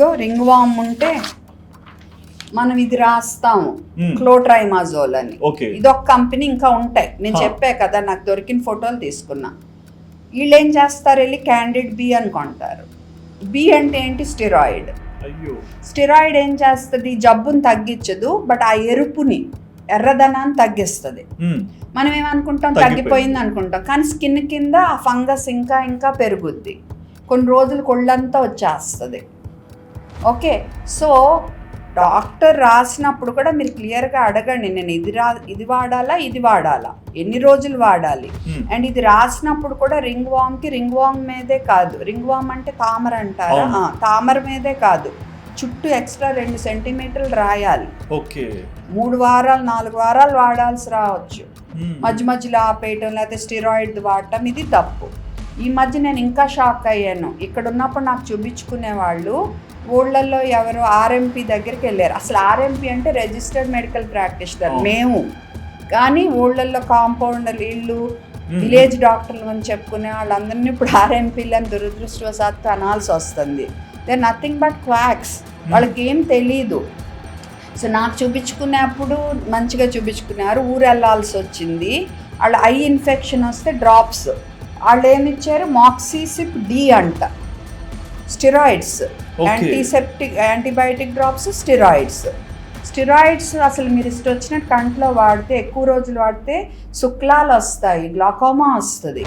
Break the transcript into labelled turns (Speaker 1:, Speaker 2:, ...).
Speaker 1: ఇదిగో రింగ్ వామ్ ఉంటే మనం ఇది రాస్తాము.
Speaker 2: Hmm.
Speaker 1: క్లోట్రైమాజోల్ అని.
Speaker 2: ఓకే.
Speaker 1: ఇది ఒక కంపెనీ ఇంకా ఉంటాయి. నేను. చెప్పా కదా నాకు దొరికిన ఫోటోలు తీసుకున్నా. వీళ్ళు ఏం చేస్తారు వెళ్ళి క్యాండిడ్ బి అని కొంటారు. బి అంటే ఏంటి? స్టిరాయిడ్. స్టిరాయిడ్ ఏం చేస్తుంది? జబ్బుని తగ్గించదు బట్ ఆ ఎరుపుని ఎర్రదనాన్ని తగ్గిస్తుంది.
Speaker 2: మ్మ్.
Speaker 1: మనం ఏమనుకుంటాం.
Speaker 2: తగ్గిపోయింది.
Speaker 1: అనుకుంటాం. కానీ స్కిన్ కింద ఆ ఫంగస్ ఇంకా ఇంకా పెరుగుద్ది. కొన్ని రోజులు కొళ్ళంతా వచ్చేస్తుంది. ఓకే సో డాక్టర్ రాసినప్పుడు కూడా మీరు క్లియర్గా అడగండి నేను ఇది రా ఇది వాడాలా ఇది వాడాలా ఎన్ని రోజులు వాడాలి. అండ్ ఇది రాసినప్పుడు కూడా రింగ్ వామ్కి రింగ్ వామ్ మీదే కాదు రింగ్ వామ్ అంటే తామర అంటారా? తామర మీదే కాదు చుట్టూ ఎక్స్ట్రా రెండు సెంటీమీటర్లు రాయాలి.
Speaker 2: ఓకే.
Speaker 1: మూడు వారాలు నాలుగు వారాలు వాడాల్సి రావచ్చు. మధ్య మధ్యలో ఆపేయటం లేకపోతే స్టిరాయిడ్ వాడటం ఇది తప్పు. ఈ మధ్య నేను ఇంకా షాక్ అయ్యాను. ఇక్కడ ఉన్నప్పుడు నాకు చూపించుకునే వాళ్ళు ఊళ్ళల్లో ఎవరు ఆర్ఎంపీ దగ్గరికి వెళ్ళారు. అసలు ఆర్ఎంపీ అంటే రిజిస్టర్డ్ మెడికల్ ప్రాక్టీషనర్. మేము. కానీ ఊళ్ళల్లో కాంపౌండర్లు ఇల్లు. విలేజ్ డాక్టర్లు అని చెప్పుకునే వాళ్ళందరినీ ఇప్పుడు ఆర్ఎంపీలని దురదృష్టవశాత్తు అనాల్సి వస్తుంది. దే నథింగ్ బట్ క్వాక్స్ వాళ్ళకి ఏం తెలీదు. సో నాకు చూపించుకునేప్పుడు మంచిగా చూపించుకున్నారు. ఊరు వెళ్ళాల్సి వచ్చింది. వాళ్ళ ఐ ఇన్ఫెక్షన్ వస్తే డ్రాప్స్ వాళ్ళు ఏమి ఇచ్చారు మాక్సీసిప్ డి అంట. Steroids. Antiseptic antibiotic drops steroids. Steroids అసలు మీరు ఇష్టం వచ్చినట్టు కంట్లో వాడితే ఎక్కువ రోజులు వాడితే శుక్లాలు వస్తాయి గ్లాకోమా వస్తుంది.